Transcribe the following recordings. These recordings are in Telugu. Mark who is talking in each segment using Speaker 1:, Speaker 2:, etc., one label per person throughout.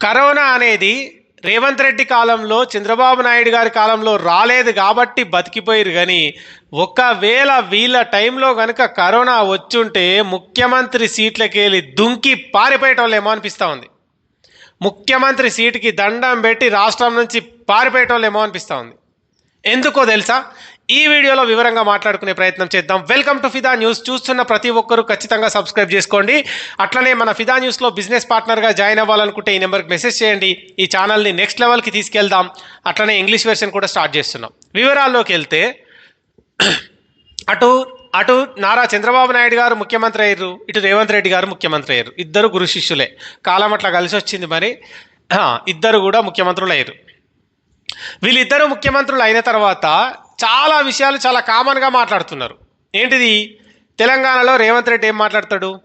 Speaker 1: కరోనా అనేది రేవంత్ రెడ్డి కాలంలో చంద్రబాబు నాయుడు గారి కాలంలో రాలేదు కాబట్టి బతికిపోయారు కానీ ఒకవేళ వీళ్ళ టైంలో కనుక కరోనా వచ్చుంటే ముఖ్యమంత్రి సీట్లకి వెళ్ళి దుంకి పారిపోయేటోళ్ళేమో అనిపిస్తూ ఉంది. ముఖ్యమంత్రి సీటుకి దండం పెట్టి రాష్ట్రం నుంచి పారిపోయేటోళ్ళేమో అనిపిస్తూ ఉంది. ఎందుకో తెలుసా? ఈ వీడియోలో వివరంగా మాట్లాడుకునే ప్రయత్నం చేద్దాం. వెల్కమ్ టు ఫిదా న్యూస్ చూస్తున్న ప్రతి ఒక్కరూ ఖచ్చితంగా సబ్స్క్రైబ్ చేసుకోండి. అట్లనే మన ఫిదా న్యూస్లో బిజినెస్ పార్ట్నర్గా జాయిన్ అవ్వాలనుకుంటే ఈ నెంబర్కి మెసేజ్ చేయండి. ఈ ఛానల్ని నెక్స్ట్ లెవెల్కి తీసుకెళ్దాం. అట్లనే ఇంగ్లీష్ వెర్షన్ కూడా స్టార్ట్ చేస్తున్నాం. వివరాల్లోకి వెళ్తే అటు అటు నారా చంద్రబాబు నాయుడు గారు ముఖ్యమంత్రి అయ్యారు. ఇటు రేవంత్ రెడ్డి గారు ముఖ్యమంత్రి అయ్యారు. ఇద్దరు గురు శిష్యులే. కాలం అట్లా కలిసి వచ్చింది మరి. ఇద్దరు కూడా ముఖ్యమంత్రులు అయ్యారు వీళ్ళిద్దరు ముఖ్యమంత్రులు అయిన తర్వాత చాలా విషయాలు చాలా కామన్గా మాట్లాడుతున్నారు. ఏంటిది? తెలంగాణలో రేవంత్ రెడ్డి ఏం మాట్లాడతాడు?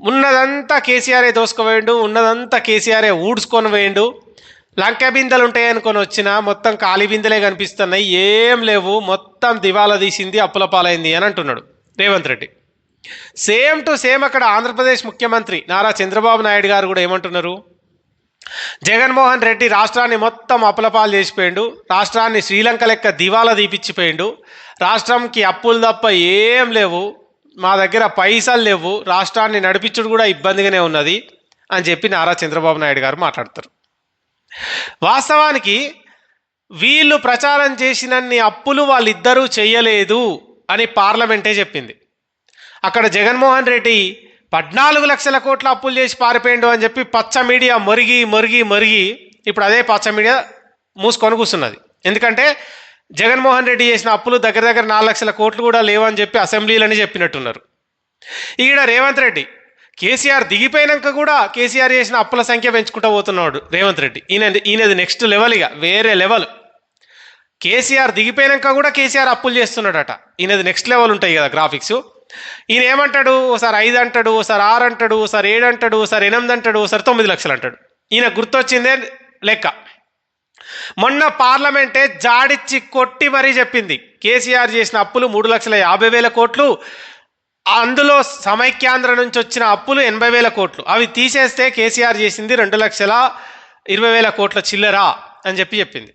Speaker 1: ఉన్నదంతా కేసీఆరే దోసుకుపోయిండు ఉన్నదంతా కేసీఆరే ఊడ్చుకొని పోయిండు. లంక బిందెలు ఉంటాయనుకొని వచ్చిన మొత్తం ఖాళీ బిందెలే కనిపిస్తున్నాయి. ఏం లేవు. మొత్తం దివాలా తీసింది అప్పుల పాలైంది అని అంటున్నాడు Revanth Reddy. Same to same అక్కడ ఆంధ్రప్రదేశ్ ముఖ్యమంత్రి నారా చంద్రబాబు నాయుడు గారు కూడా ఏమంటున్నారు? జగన్మోహన్ రెడ్డి రాష్ట్రాన్ని మొత్తం అపలపాలు చేసిపోయిండు. రాష్ట్రాన్ని శ్రీలంక లెక్క దివాలా తీపిచ్చిపోయిండు రాష్ట్రంకి అప్పులు తప్ప ఏం లేవు. మా దగ్గర పైసలు లేవు. రాష్ట్రాన్ని నడిపించుడు కూడా ఇబ్బందిగానే ఉన్నది అని చెప్పి నారా చంద్రబాబు నాయుడు గారు మాట్లాడతారు. వాస్తవానికి వీళ్ళు ప్రచారం చేసినన్ని అప్పులు వాళ్ళిద్దరూ చేయలేదు అని పార్లమెంటే చెప్పింది. అక్కడ జగన్మోహన్ రెడ్డి పద్నాలుగు లక్షల కోట్ల అప్పులు చేసి పారిపోయిండు అని చెప్పి పచ్చ మీడియా మరిగి మరిగి మరిగి ఇప్పుడు అదే పచ్చ మీడియా మూసుకొని కూర్చున్నది. ఎందుకంటే జగన్మోహన్ రెడ్డి చేసిన అప్పులు దగ్గర దగ్గర నాలుగు లక్షల కోట్లు కూడా లేవని చెప్పి అసెంబ్లీలని చెప్పినట్టున్నారు. ఈడ రేవంత్ రెడ్డి కేసీఆర్ దిగిపోయినాక కూడా కేసీఆర్ చేసిన అప్పుల సంఖ్య పెంచుకుంటూ పోతున్నాడు రేవంత్ రెడ్డి. ఈయన ఈయనది నెక్స్ట్ లెవెల్ ఇక వేరే లెవెల్ కేసీఆర్ దిగిపోయినాక కూడా కేసీఆర్ అప్పులు చేస్తున్నాడట. ఈయనది నెక్స్ట్ లెవెల్ ఉంటాయి కదా గ్రాఫిక్స్ ఈయన ఏమంటాడు ఓసారి ఐదు అంటాడు ఓసారి ఆరు అంటాడు ఓసారి ఏడు అంటాడు ఓసారి ఎనిమిది అంటాడు ఓసారి తొమ్మిది లక్షలు అంటాడు. ఈయన గుర్తొచ్చిందే లెక్క. మొన్న పార్లమెంటే జాడిచ్చి కొట్టి మరీ చెప్పింది. కేసీఆర్ చేసిన అప్పులు మూడు లక్షల యాభై వేల కోట్లు అందులో సమైక్యాంధ్ర నుంచి వచ్చిన అప్పులు ఎనభై వేల కోట్లు. అవి తీసేస్తే కేసీఆర్ చేసింది రెండు లక్షల ఇరవై వేల కోట్ల చిల్లరా అని చెప్పి చెప్పింది.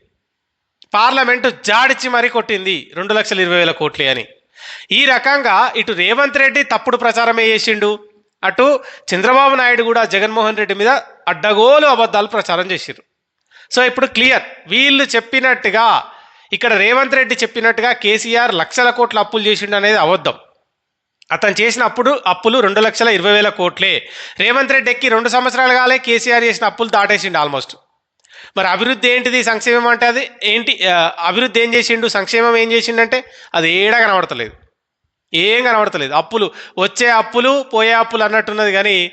Speaker 1: పార్లమెంటు జాడిచ్చి మరీ కొట్టింది రెండు లక్షల ఇరవై వేల కోట్లే అని. ఈ రకంగా ఇటు రేవంత్ రెడ్డి తప్పుడు ప్రచారమే చేసిండు. అటు చంద్రబాబు నాయుడు కూడా జగన్మోహన్ రెడ్డి మీద అడ్డగోలు అబద్ధాలు ప్రచారం చేసిరు సో ఇప్పుడు క్లియర్. వీళ్ళు చెప్పినట్టుగా ఇక్కడ రేవంత్ రెడ్డి చెప్పినట్టుగా కేసీఆర్ లక్షల కోట్ల అప్పులు చేసిండు అనేది అబద్ధం. అతను చేసిన అప్పుడు అప్పులు రెండు లక్షల ఇరవై వేల కోట్లే. రేవంత్ రెడ్డి ఎక్కి రెండు సంవత్సరాలు కాలే కేసీఆర్ చేసిన అప్పులు దాటేసిండు ఆల్మోస్ట్. మరి అభివృద్ధి ఏంటిది? సంక్షేమం అంటే అది ఏంటి? అభివృద్ధి ఏం చేసిండు? సంక్షేమం ఏం చేసిండంటే అది ఏడా కనబడతలేదు. ఏం కనబడతలేదు. అప్పులు వచ్చే అప్పులు పోయే అప్పులు అన్నట్టున్నది కానీ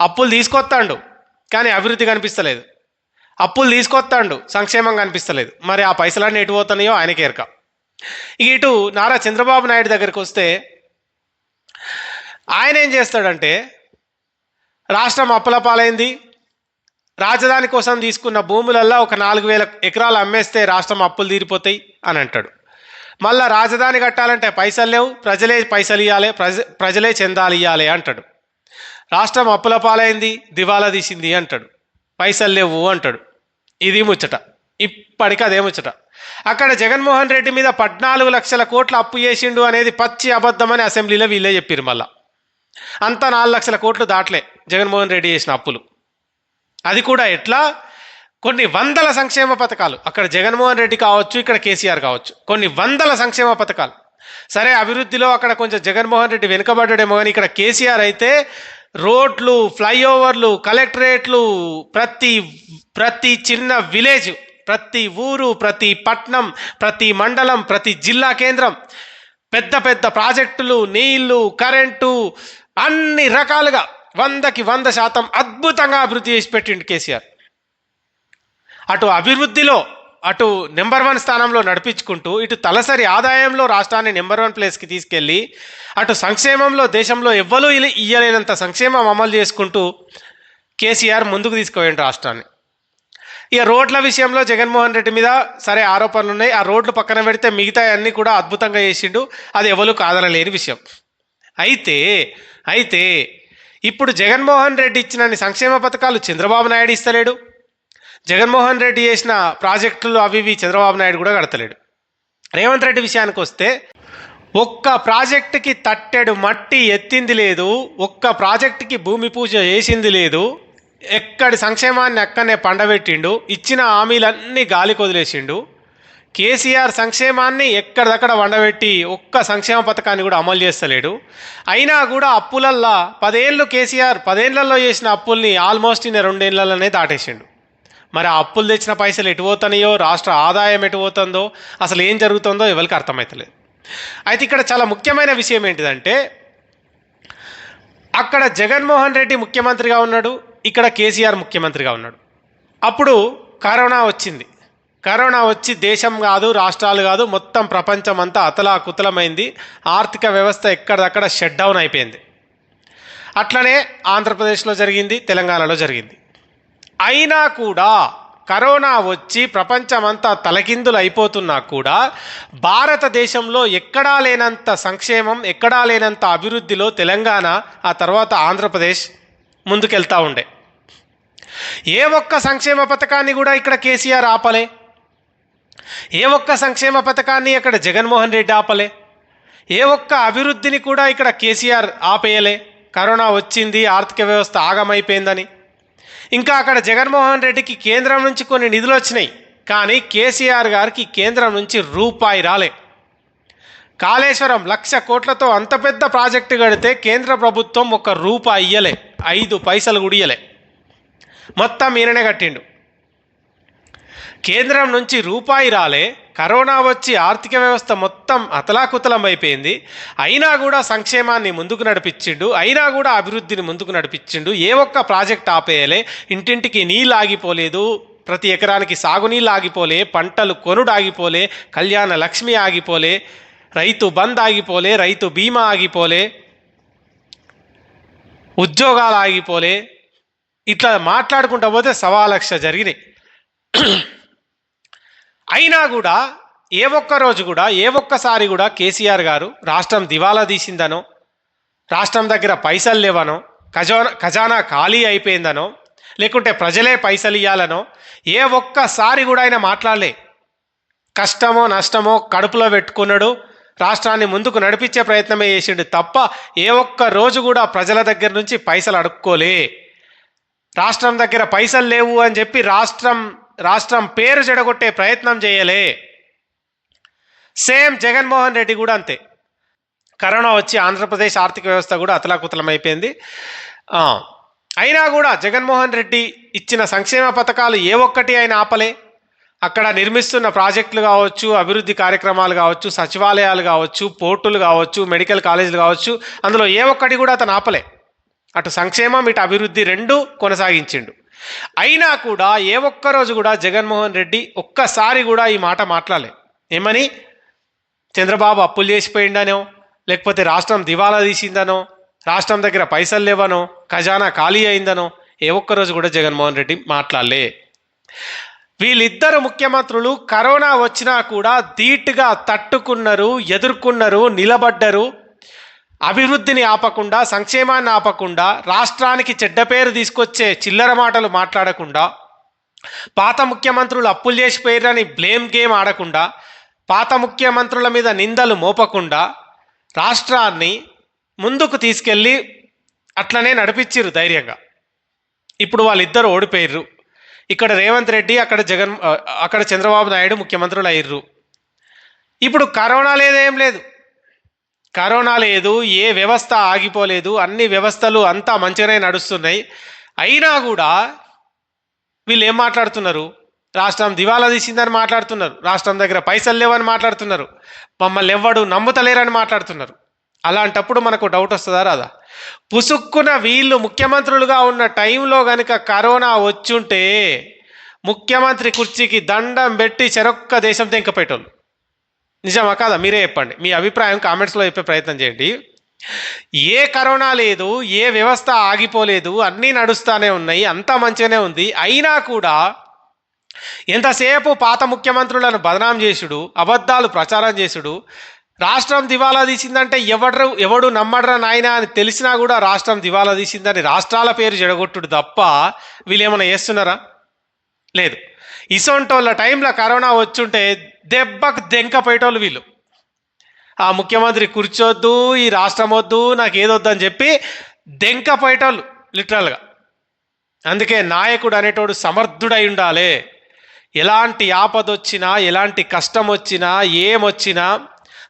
Speaker 1: అప్పులు తీసుకొస్తాండు కానీ అభివృద్ధి కనిపిస్తలేదు. అప్పులు తీసుకొస్తాండు సంక్షేమం కనిపిస్తలేదు. మరి ఆ పైసలన్నీ ఎటు పోతున్నాయో ఆయనకే ఎరక. ఇటు నారా చంద్రబాబు నాయుడు దగ్గరికి వస్తే ఆయన ఏం చేస్తాడంటే రాష్ట్రం అప్పుల పాలైంది రాజధాని కోసం తీసుకున్న భూములల్లో ఒక నాలుగు వేల ఎకరాలు అమ్మేస్తే రాష్ట్రం అప్పులు తీరిపోతాయి అని అంటాడు. మళ్ళా రాజధాని కట్టాలంటే పైసలు లేవు ప్రజలే పైసలు ఇవ్వాలి ప్రజ ప్రజలే చెందాలి ఇవ్వాలి అంటాడు. రాష్ట్రం అప్పుల పాలైంది దివాలా తీసింది అంటాడు. పైసలు లేవు అంటాడు. ఇది ముచ్చట. ఇప్పటికి అదే ముచ్చట. అక్కడ జగన్మోహన్ రెడ్డి మీద పద్నాలుగు లక్షల కోట్ల అప్పు చేసిండు అనేది పచ్చి అబద్ధమని అసెంబ్లీలో వీళ్ళే చెప్పారు మళ్ళా. అంతా నాలుగు లక్షల కోట్లు దాటలే జగన్మోహన్ రెడ్డి చేసిన అప్పులు. అది కూడా ఎట్లా? కొన్ని వందల సంక్షేమ పథకాలు. అక్కడ జగన్మోహన్ రెడ్డి కావచ్చు ఇక్కడ కేసీఆర్ కావచ్చు. కొన్ని వందల సంక్షేమ పథకాలు. సరే అభివృద్ధిలో అక్కడ కొంచెం జగన్మోహన్ రెడ్డి వెనుకబడ్డాడేమో కానీ ఇక్కడ కేసీఆర్ అయితే రోడ్లు ఫ్లైఓవర్లు కలెక్టరేట్లు ప్రతి ప్రతి చిన్న విలేజ్ ప్రతి ఊరు ప్రతి పట్నం ప్రతి మండలం ప్రతి జిల్లా కేంద్రం పెద్ద పెద్ద ప్రాజెక్టులు నీళ్ళు కరెంటు అన్ని రకాలుగా వందకి వంద శాతం అద్భుతంగా అభివృద్ధి చేసి పెట్టిండు కేసీఆర్. అటు అభివృద్ధిలో అటు నెంబర్ వన్ స్థానంలో నడిపించుకుంటూ ఇటు తలసరి ఆదాయంలో రాష్ట్రాన్ని నెంబర్ వన్ ప్లేస్కి తీసుకెళ్ళి అటు సంక్షేమంలో దేశంలో ఎవ్వరూ ఇయ్యలేనంత సంక్షేమం అమలు చేసుకుంటూ కేసీఆర్ ముందుకు తీసుకుపోయిండు రాష్ట్రాన్ని. ఇక రోడ్ల విషయంలో జగన్మోహన్ రెడ్డి మీద సరే ఆరోపణలు ఉన్నాయి. ఆ రోడ్లు పక్కన పెడితే మిగతా అన్నీ కూడా అద్భుతంగా చేసిండు. అది ఎవరు కాదనలేని విషయం. అయితే అయితే ఇప్పుడు జగన్మోహన్ రెడ్డి ఇచ్చిన సంక్షేమ పథకాలు చంద్రబాబు నాయుడు ఇస్తలేడు. జగన్మోహన్ రెడ్డి చేసిన ప్రాజెక్టులు అవి ఇవి చంద్రబాబు నాయుడు కూడా కడతలేడు. రేవంత్ రెడ్డి విషయానికి వస్తే ఒక్క ప్రాజెక్టుకి తట్టెడు మట్టి ఎత్తింది లేదు ఒక్క ప్రాజెక్టుకి భూమి పూజ చేసింది లేదు ఎక్కడి సంక్షేమాన్ని అక్కనే పండబెట్టిండు ఇచ్చిన హామీలన్నీ గాలికి వదిలేసిండు. కేసీఆర్ సంక్షేమాన్ని ఎక్కడిదక్కడ వండబెట్టి ఒక్క సంక్షేమ పథకాన్ని కూడా అమలు చేస్తలేడు. అయినా కూడా అప్పులల్లా పదేళ్ళు కేసీఆర్ పదేళ్ళలో చేసిన అప్పుల్ని ఆల్మోస్ట్ ఇన్న రెండేళ్ళలోనే దాటేసిండు. మరి ఆ అప్పులు తెచ్చిన పైసలు ఎటు పోతున్నాయో రాష్ట్ర ఆదాయం ఎటు పోతుందో అసలు ఏం జరుగుతుందో ఎవరికి అర్థమవుతలేదు అయితే ఇక్కడ చాలా ముఖ్యమైన విషయం ఏంటిదంటే అక్కడ జగన్మోహన్ రెడ్డి ముఖ్యమంత్రిగా ఉన్నాడు ఇక్కడ కేసీఆర్ ముఖ్యమంత్రిగా ఉన్నాడు. అప్పుడు కరోనా వచ్చింది. కరోనా వచ్చి దేశం కాదు రాష్ట్రాలు కాదు మొత్తం ప్రపంచం అంతా అతలాకుతలమైంది. ఆర్థిక వ్యవస్థ ఎక్కడదక్కడ షట్ డౌన్ అయిపోయింది. అట్లనే ఆంధ్రప్రదేశ్లో జరిగింది తెలంగాణలో జరిగింది. అయినా కూడా కరోనా వచ్చి ప్రపంచమంతా తలకిందులు అయిపోతున్నా కూడా భారతదేశంలో ఎక్కడా లేనంత సంక్షేమం ఎక్కడా లేనంత అభివృద్ధిలో తెలంగాణ ఆ తర్వాత ఆంధ్రప్రదేశ్ ముందుకెళ్తా ఉండే. ఏ ఒక్క సంక్షేమ పథకాన్ని కూడా ఇక్కడ కేసీఆర్ ఆపలే. ఏ ఒక్క సంక్షేమ పథకాన్ని అక్కడ జగన్మోహన్ రెడ్డి ఆపలే? ఏ ఒక్క అభివృద్ధిని కూడా ఇక్కడ కేసీఆర్ ఆపేయలే? కరోనా వచ్చింది ఆర్థిక వ్యవస్థ ఆగమైపోయిందని. ఇంకా అక్కడ జగన్మోహన్ రెడ్డికి కేంద్రం నుంచి కొన్ని నిధులు వచ్చినాయి కానీ కేసీఆర్ గారికి కేంద్రం నుంచి రూపాయి రాలే. కాళేశ్వరం లక్ష కోట్లతో అంత పెద్ద ప్రాజెక్టు కడితే కేంద్ర ప్రభుత్వం ఒక రూపాయి ఇయ్యలే ఐదు పైసలు కూడా ఇయ్యలే. మొత్తం ఈయననే కట్టిండు. కేంద్రం నుంచి రూపాయి రాలే కరోనా వచ్చి ఆర్థిక వ్యవస్థ మొత్తం అతలాకుతలం అయిపోయింది. అయినా కూడా సంక్షేమాన్ని ముందుకు నడిపించిండు అయినా కూడా అభివృద్ధిని ముందుకు నడిపించిండు. ఏ ఒక్క ప్రాజెక్ట్ ఆపేయలే ఇంటింటికి నీళ్ళు ఆగిపోలేదు ప్రతి ఎకరానికి సాగునీళ్ళు ఆగిపోలే పంటలు కొనుడు ఆగిపోలే కళ్యాణ లక్ష్మి ఆగిపోలే రైతు బంద్ ఆగిపోలే రైతు బీమా ఆగిపోలే ఉద్యోగాలు ఆగిపోలే. ఇట్లా మాట్లాడుకుంటా పోతే సవా లక్ష జరిగినాయి. అయినా కూడా ఏ ఒక్క రోజు కూడా ఏ ఒక్కసారి కూడా కేసీఆర్ గారు రాష్ట్రం దివాలా తీసిందనో రాష్ట్రం దగ్గర పైసలు లేవనో ఖజానా ఖజానా ఖాళీ అయిపోయిందనో లేకుంటే ప్రజలే పైసలు ఇవ్వాలనో ఏ ఒక్కసారి కూడా ఆయన మాట్లాడలే. కష్టమో నష్టమో కడుపులో పెట్టుకున్నాడు రాష్ట్రాన్ని ముందుకు నడిపించే ప్రయత్నమే చేసిండు తప్ప ఏ ఒక్క రోజు కూడా ప్రజల దగ్గర నుంచి పైసలు అడుక్కోలే. రాష్ట్రం దగ్గర పైసలు లేవు అని చెప్పి రాష్ట్రం రాష్ట్రం పేరు చెడగొట్టే ప్రయత్నం చేయలే. సేమ్ జగన్మోహన్ రెడ్డి కూడా అంతే. కరోనా వచ్చి ఆంధ్రప్రదేశ్ ఆర్థిక వ్యవస్థ కూడా అతలాకుతలమైపోయింది. అయిపోయింది అయినా కూడా జగన్మోహన్ రెడ్డి ఇచ్చిన సంక్షేమ పథకాలు ఏ ఒక్కటి ఆయన ఆపలే. అక్కడ నిర్మిస్తున్న ప్రాజెక్టులు కావచ్చు అభివృద్ధి కార్యక్రమాలు కావచ్చు సచివాలయాలు కావచ్చు పోర్టులు కావచ్చు మెడికల్ కాలేజీలు కావచ్చు అందులో ఏ ఒక్కటి కూడా అతను ఆపలే. అటు సంక్షేమం ఇటు అభివృద్ధి రెండు కొనసాగించిండు. అయినా కూడా ఏ ఒక్క రోజు కూడా జగన్మోహన్ రెడ్డి ఒక్కసారి కూడా ఈ మాట మాట్లాడలే. ఏమని? చంద్రబాబు అప్పులు చేసిపోయిండనో లేకపోతే రాష్ట్రం దివాలా తీసిందనో రాష్ట్రం దగ్గర పైసలు లేవనో ఖజానా ఖాళీ అయిందనో ఏ ఒక్క రోజు కూడా జగన్మోహన్ రెడ్డి మాట్లాడలే. వీళ్ళిద్దరు ముఖ్యమంత్రులు కరోనా వచ్చినా కూడా ధీటుగా తట్టుకున్నారు ఎదుర్కొన్నారు నిలబడ్డరు. అభివృద్ధిని ఆపకుండా సంక్షేమాన్ని ఆపకుండా రాష్ట్రానికి చెడ్డ పేరు తీసుకొచ్చే చిల్లర మాటలు మాట్లాడకుండా పాత ముఖ్యమంత్రులు అప్పులు చేసిపోయారని బ్లేమ్ గేమ్ ఆడకుండా పాత ముఖ్యమంత్రుల మీద నిందలు మోపకుండా రాష్ట్రాన్ని ముందుకు తీసుకెళ్ళి అట్లనే నడిపించిర్రు ధైర్యంగా. ఇప్పుడు వాళ్ళిద్దరు ఓడిపోయారు ఇక్కడ రేవంత్ రెడ్డి అక్కడ జగన్ అక్కడ చంద్రబాబు నాయుడు ముఖ్యమంత్రులు అయ్యారు ఇప్పుడు కరోనా లేదేం లేదు. కరోనా లేదు ఏ వ్యవస్థ ఆగిపోలేదు అన్ని వ్యవస్థలు అంతా మంచిగానే నడుస్తున్నాయి. అయినా కూడా వీళ్ళు ఏం మాట్లాడుతున్నారు? రాష్ట్రం దివాలా తీసిందని మాట్లాడుతున్నారు. రాష్ట్రం దగ్గర పైసలు లేవని మాట్లాడుతున్నారు. మమ్మల్ని ఎవ్వడు నమ్ముతలేరని మాట్లాడుతున్నారు. అలాంటప్పుడు మనకు డౌట్ వస్తుందా రాదా? పుసుక్కున వీళ్ళు ముఖ్యమంత్రులుగా ఉన్న టైంలో గనుక కరోనా వచ్చుంటే ముఖ్యమంత్రి కుర్చీకి దండం పెట్టి చెరొక్క దేశం తెంకపోయేటోళ్ళు నిజమా కాదా? మీరే చెప్పండి. మీ అభిప్రాయం కామెంట్స్లో చెప్పే ప్రయత్నం చేయండి. ఏ కరోనా లేదు ఏ వ్యవస్థ ఆగిపోలేదు అన్నీ నడుస్తూనే ఉన్నాయి అంతా మంచిగానే ఉంది. అయినా కూడా ఎంతసేపు పాత ముఖ్యమంత్రులను బదనాం చేసుడు అబద్ధాలు ప్రచారం చేసుడు రాష్ట్రం దివాలా తీసిందంటే ఎవడరు ఎవడు నమ్మడ్రా నాయనా అని తెలిసినా కూడా రాష్ట్రం దివాలా తీసిందని రాష్ట్రాల పేరు జడగొట్టుడు తప్ప వీళ్ళు ఏమైనా చేస్తున్నారా? లేదు. ఇసొంటోళ్ళ టైంలో కరోనా వచ్చుంటే దెబ్బకు దెంకపోయేటోళ్ళు వీళ్ళు. ఆ ముఖ్యమంత్రి కూర్చోద్దు ఈ రాష్ట్రం వద్దు నాకు ఏదొద్దని చెప్పి దెంకపోయేటోళ్ళు లిటరల్గా. అందుకే నాయకుడు అనేటోడు సమర్థుడై ఉండాలి. ఎలాంటి ఆపదొచ్చినా ఎలాంటి కష్టం వచ్చినా ఏమొచ్చినా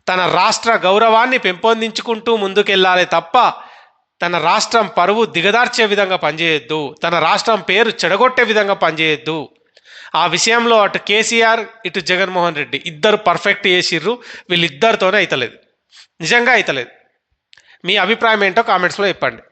Speaker 1: తన రాష్ట్ర గౌరవాన్ని పెంపొందించుకుంటూ ముందుకెళ్ళాలి తప్ప తన రాష్ట్రం పరువు దిగదార్చే విధంగా పనిచేయొద్దు తన రాష్ట్రం పేరు చెడగొట్టే విధంగా పనిచేయొద్దు. ఆ విషయంలో అటు కేసీఆర్ ఇటు జగన్మోహన్ రెడ్డి ఇద్దరు పర్ఫెక్ట్ చేసిర్రు. వీళ్ళిద్దరితోనే అవుతలేదు నిజంగా అయితలేదు. మీ అభిప్రాయం ఏంటో కామెంట్స్లో చెప్పండి.